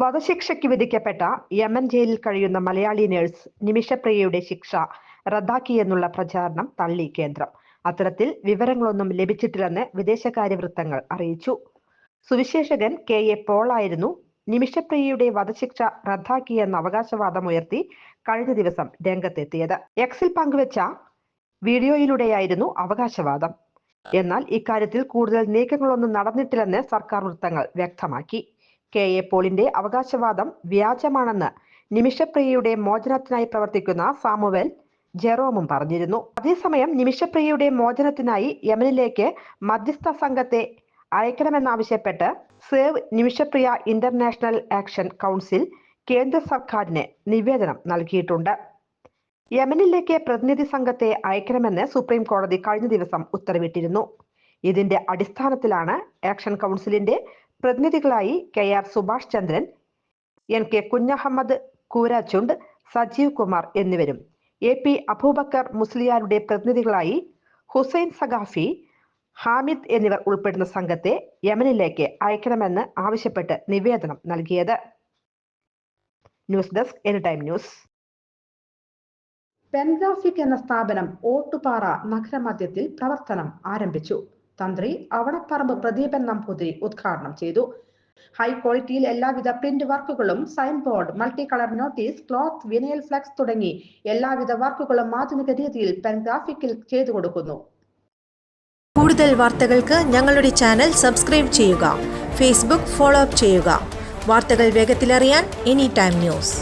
വധശിക്ഷയ്ക്ക് വിധിക്കപ്പെട്ട യമൻ ജയിലിൽ കഴിയുന്ന മലയാളി നഴ്സ് നിമിഷപ്രിയയുടെ ശിക്ഷ റദ്ദാക്കിയെന്നുള്ള പ്രചാരണം തള്ളി കേന്ദ്രം. അത്തരത്തിൽ വിവരങ്ങളൊന്നും ലഭിച്ചിട്ടില്ലെന്ന് വിദേശകാര്യ വൃത്തങ്ങൾ അറിയിച്ചു. സുവിശേഷകൻ കെ എ പോളായിരുന്നു നിമിഷപ്രിയയുടെ വധശിക്ഷ റദ്ദാക്കിയെന്ന അവകാശവാദമുയർത്തി കഴിഞ്ഞ ദിവസം രംഗത്തെത്തിയത്. എക്സിൽ പങ്കുവച്ച വീഡിയോയിലൂടെയായിരുന്നു അവകാശവാദം. എന്നാൽ ഇക്കാര്യത്തിൽ കൂടുതൽ നീക്കങ്ങളൊന്നും നടന്നിട്ടില്ലെന്ന് സർക്കാർ വൃത്തങ്ങൾ വ്യക്തമാക്കി. കെ എ പോളിന്റെ അവകാശവാദം വ്യാജമാണെന്ന് നിമിഷപ്രിയയുടെ മോചനത്തിനായി പ്രവർത്തിക്കുന്ന സാമുവൽ ജെറോമും പറഞ്ഞിരുന്നു. അതേസമയം നിമിഷപ്രിയയുടെ മോചനത്തിനായി യമനിലേക്ക് മധ്യസ്ഥ സംഘത്തെ അയക്കണമെന്നാവശ്യപ്പെട്ട് save Nimishapriya international action council കേന്ദ്ര സർക്കാരിന് നിവേദനം നൽകിയിട്ടുണ്ട്. യമനിലേക്ക് പ്രതിനിധി സംഘത്തെ അയക്കണമെന്ന് സുപ്രീം കോടതി കഴിഞ്ഞ ദിവസം ഉത്തരവിട്ടിരുന്നു. ഇതിന്റെ അടിസ്ഥാനത്തിലാണ് ആക്ഷൻ കൗൺസിലിന്റെ പ്രതിനിധികളായി K R Subhash Chandran N K Kunhahammad Koorachundu Sajeev Kumar എന്നിവരും. എ പി അബൂബക്കർ മുസ്ലിയാരുടെ പ്രതിനിധികളായി ഹുസൈൻ സഖാഫി ഹാമിദ് എന്നിവർ ഉൾപ്പെടുന്ന സംഘത്തെ യമനിലേക്ക് അയക്കണമെന്ന് ആവശ്യപ്പെട്ട് നിവേദനം നൽകിയത്. News desk any time news പെൻഗ്രാഫിക് എന്ന സ്ഥാപനം ഓട്ടുപാറ നഗരമധ്യത്തിൽ പ്രവർത്തനം ആരംഭിച്ചു. തന്ത്രി അവണപ്പറമ്പ് പ്രദീപൻ നമ്പൂതിരി ഉദ്ഘാടനം ചെയ്തു. ഹൈ ക്വാളിറ്റിയിൽ എല്ലാവിധ പ്രിന്റ് വർക്കുകളും sign board multi colour notice cloth vinyl flex തുടങ്ങി എല്ലാവിധ വർക്കുകളും ആധുനിക രീതിയിൽ പെൻഗ്രാഫിക്കിൽ ചെയ്തു കൊടുക്കുന്നു. കൂടുതൽ വാർത്തകൾക്ക് ഞങ്ങളുടെ ചാനൽ സബ്സ്ക്രൈബ് ചെയ്യുക. ഫേസ്ബുക്ക് ഫോളോ അപ്പ് ചെയ്യുക. വാർത്തകൾ വേഗത്തിലറിയാൻ എനി ടൈം ന്യൂസ്